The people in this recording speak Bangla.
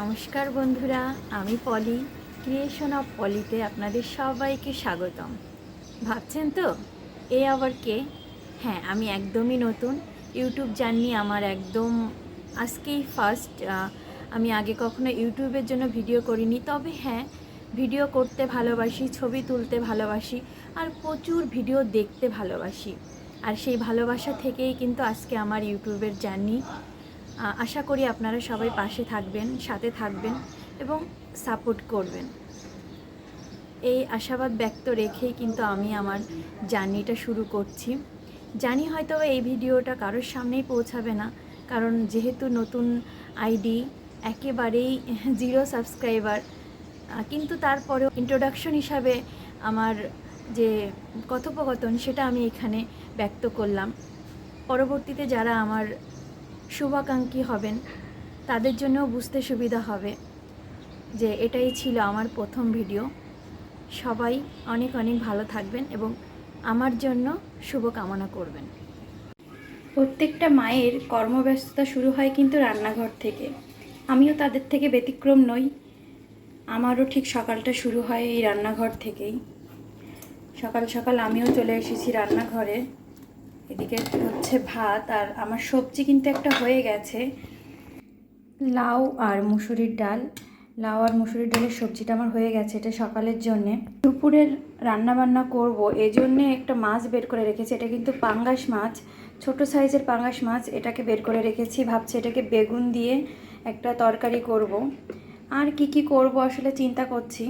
নমস্কার বন্ধুরা, আমি পলি ক্রিয়েশন অফ পলিতে আপনাদের সবাইকে স্বাগতম। ভাবছেন তো? এ আবার কে? হ্যাঁ আমি একদমই নতুন। ইউটিউব জার্নি আমার একদম আজকেই ফার্স্ট আমি আগে কখনো ইউটিউবের জন্য ভিডিও করিনি, তবে হ্যাঁ ভিডিও করতে ভালোবাসি, ছবি তুলতে ভালোবাসি, আর প্রচুর ভিডিও দেখতে ভালোবাসি। আর সেই ভালোবাসা থেকেই কিন্তু আজকে আমার ইউটিউবের জার্নি আশা করি আপনারা সবাই পাশে থাকবেন, সাথে থাকবেন এবং সাপোর্ট করবেন। এই আশাবাদ ব্যক্ত রেখেই কিন্তু আমি আমার জার্নিটা শুরু করছি। জানি হয়তো এই ভিডিওটা কারোর সামনেই পৌঁছাবে না, কারণ যেহেতু নতুন আইডি, একেবারেই জিরো সাবস্ক্রাইবার কিন্তু তারপরেও ইন্ট্রোডাকশন হিসাবে আমার যে কথোপকথন সেটা আমি এখানে ব্যক্ত করলাম। পরবর্তীতে যারা আমার শুভাকাঙ্ক্ষী হবেন। তাদের জন্যও বুঝতে সুবিধা হবে যে এটাই ছিল আমার প্রথম ভিডিও। সবাই অনেক অনেক ভালো থাকবেন এবং আমার জন্য শুভ কামনা করবেন। প্রত্যেকটা মায়ের কর্মব্যস্ততা শুরু হয় কিন্তু রান্নাঘর থেকে। আমিও তাদের থেকে ব্যতিক্রম নই। আমারও ঠিক সকালটা শুরু হয় এই রান্নাঘর থেকেই। সকাল সকাল আমিও চলে এসেছি রান্নাঘরে। এদিকে হচ্ছে ভাত আর আমার সবজি কিন্তু একটা হয়ে গেছে। লাউ আর মুসুরির ডাল। লাউ আর মুসুরির ডালের সবজিটা আমার হয়ে গেছে এটা সকালের জন্যে। দুপুরের রান্না বান্না করব, এজন্যে একটা মাছ বের করে রেখেছি, এটা কিন্তু পাঙ্গাস মাছ, ছোট সাইজের পাঙ্গাস মাছ, এটাকে বের করে রেখেছি, ভাবছি এটাকে বেগুন দিয়ে একটা তরকারি করব। আর কি কি করব আসলে চিন্তা করছি।